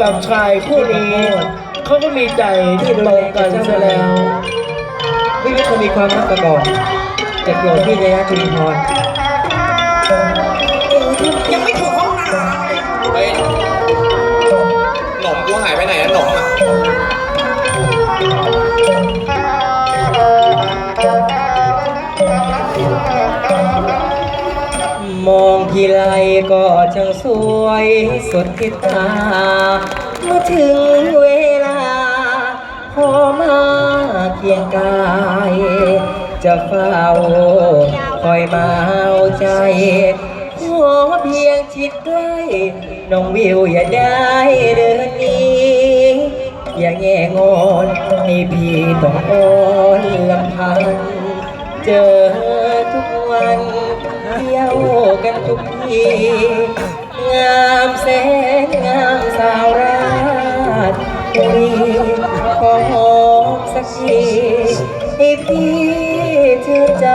กับชายคู่นี้เขาก็มีใจที่ตรงกันซะแล้วไม่รู้เคยมีความรักมาก่อนจะโกรธพี่ระยะจุลินทร์ยังไม่ถูกห้องน้ำเลยเฮ้ยหนมกูหายไปไหนอะหนมอะมอง ทีไรก็ช่างสวยสดทิศตาเมื่อถึงเวลา พอมาเคียงกาย จะเฝ้าคอยมาเอาใจขอเพียงชิดใกล้ น้องวิวอย่าได้เดินหนี้อย่าแง่งอนให้พี่ต้องอ้อนลำพันเจอทุกวัน เที่ยวกันทุกทีงามแสนงามสาวราชบุรีขอหอมสักทีให้พี่เชื่อใจ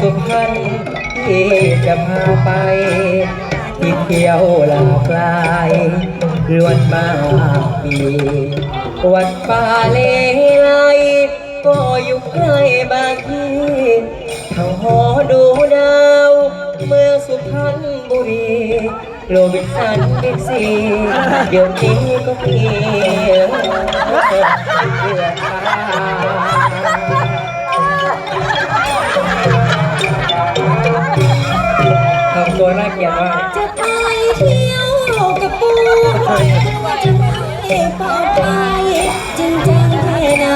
สุพรรณที่จะพาไป ที่เที่ยวหลากหลายล้วนมากมีวัดป่าเลไลก็อยู่ใกล้บางที่ทางหอดูดาว เมืองสุพรรณบุรีโรบินสันบิ๊กซีเดี๋ยวนี้ก็มีเพื่อทา เกลียดมาก จะไปเที่ยวกับปูว่าจะไม่ปลอดภัยจริงจังแค่ไหน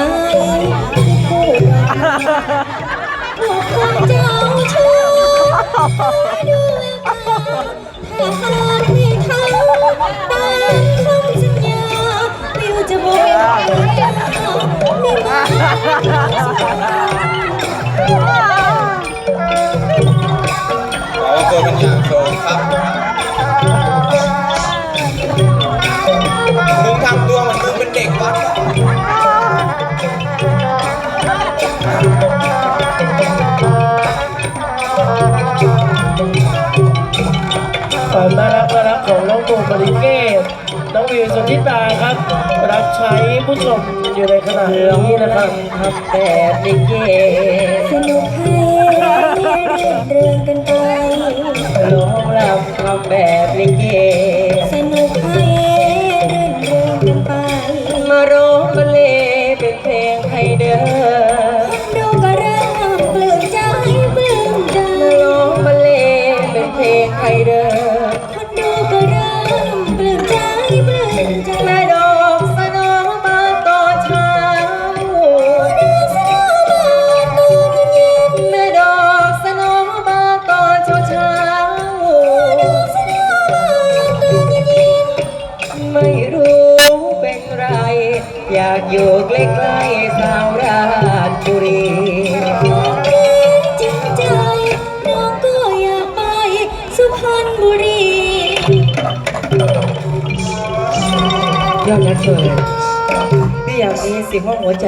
ที่พูดว่าพวกคนเจ้าชู้ดูแววตาถ้าหากไม่ทำตามคำสัญญาวิวจะบอกไม่มา ตัวมันอยากโชว์ครับมึงทำตัวเหมือนมึงเป็นเด็กวัดอะความน่ารักน่ารักของน้องตูนบริเกตน้องวิวสุทธิตาครับ รับใช้ผู้ชมอยู่ในขณะนี้นะครับทำแบบลิเกสนุก แบบลิากอยู่ใกล้ๆสาวราชบุรีความเล่นจริงใจ น้องก็อยากไป สุพรรณบุรี ยอดนักเธอพี่อยากมีสิห้องหัวใจ